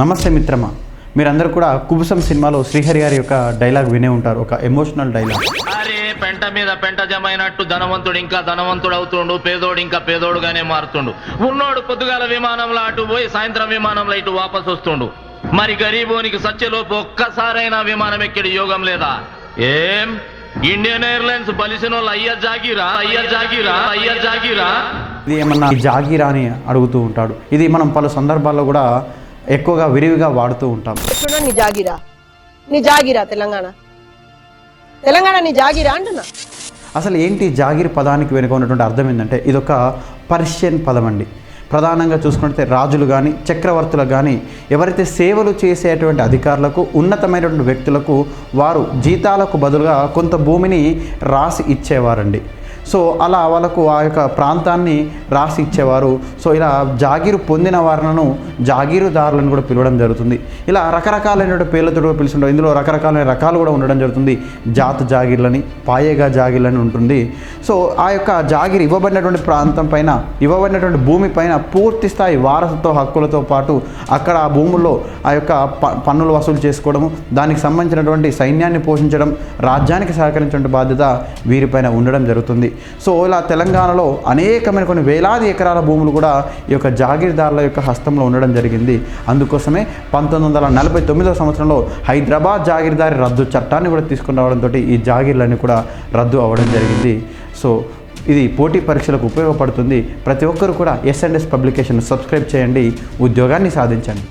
నమస్తే మిత్రమా. మీరందరూ కూడా కుబుసం సినిమాలో శ్రీహరి గారి యొక్క డైలాగ్ వినే ఉంటారు. ఒక ఎమోషనల్ డైలాగ్ అరే పెంట మీద పెంట జమైనట్టు ధనవంతుడు ఇంకా ధనవంతుడు అవుతుండు పేదోడు ఇంకా పేదోడుగానే మారుతుండు. ఉన్నోడు పొద్దుగాల విమానంలో అటు పోయి సాయంత్రం విమానంలో ఇటు వాపస్ వస్తుండు. మరి గరీబోనికి సత్యలోపు ఒక్కసారైనా విమానం ఎక్కడి యోగం లేదా? ఏం? ఇండియన్ ఎయిర్లైన్స్ బలిసిన వాళ్ళు అయ్య జాగిరా? అయ్య జాగిరా? అయ్య జాగిరా? ఇది ఏమన్నా జాగీరా అని అడుగుతూ ఉంటాడు. ఇది మనం పలు సందర్భాల్లో కూడా ఎక్కువగా విరివిగా వాడుతూ ఉంటాం. ఎట్లున్నా నీ జాగిరా. నీ జాగిరా తెలంగాణ. తెలంగాణ నీ జాగిరా అంటున్నా. అసలు ఏంటి జాగీర్ పదానికి వెనుక ఉన్నటువంటి అర్థం ఏంటంటే ఇదొక పర్షియన్ పదం అండి. ప్రధానంగా చూసుకుంటే రాజులు కానీ చక్రవర్తులకు కానీ ఎవరైతే సేవలు చేసేటువంటి అధికారులకు ఉన్నతమైనటువంటి వ్యక్తులకు వారు జీతాలకు బదులుగా కొంత భూమిని రాసి ఇచ్చేవారండి. సో అలా వాళ్ళకు ఆ యొక్క ప్రాంతాన్ని రాసి ఇచ్చేవారు. సో ఇలా జాగీరు పొందిన వారులను జాగీరుదారులను కూడా పిలవడం జరుగుతుంది. ఇలా రకరకాలైన పేర్లతో కూడా పిలుస్తుంటారు. ఇందులో రకరకాలైన రకాలు కూడా ఉండడం జరుగుతుంది. జాత జాగీర్లని పాయేగా జాగీర్లని ఉంటుంది. సో ఆ యొక్క జాగీర్ ఇవ్వబడినటువంటి ప్రాంతం పైన ఇవ్వబడినటువంటి భూమి పైన పూర్తి స్థాయి వారసత్వ హక్కులతో పాటు అక్కడ ఆ భూముల్లో ఆ యొక్క ప- పన్నులు వసూలు చేసుకోవడము దానికి సంబంధించినటువంటి సైన్యాన్ని పోషించడం రాజ్యానికి సహకరించిన బాధ్యత వీరిపైన ఉండడం జరుగుతుంది. సో ఇలా తెలంగాణలో అనేకమైన కొన్ని వేలాది ఎకరాల భూములు కూడా ఈ యొక్క జాగీర్దార్ల యొక్క హస్తంలో ఉండడం జరిగింది. అందుకోసమే పంతొమ్మిది వందల నలభై తొమ్మిదవ సంవత్సరంలో హైదరాబాద్ జాగీర్దారి రద్దు చట్టాన్ని కూడా తీసుకుని రావడంతో ఈ జాగీర్లన్నీ కూడా రద్దు అవ్వడం జరిగింది. సో ఇది పోటీ పరీక్షలకు ఉపయోగపడుతుంది. ప్రతి ఒక్కరు కూడా S and S publication subscribe చేయండి. ఉద్యోగాన్ని సాధించండి.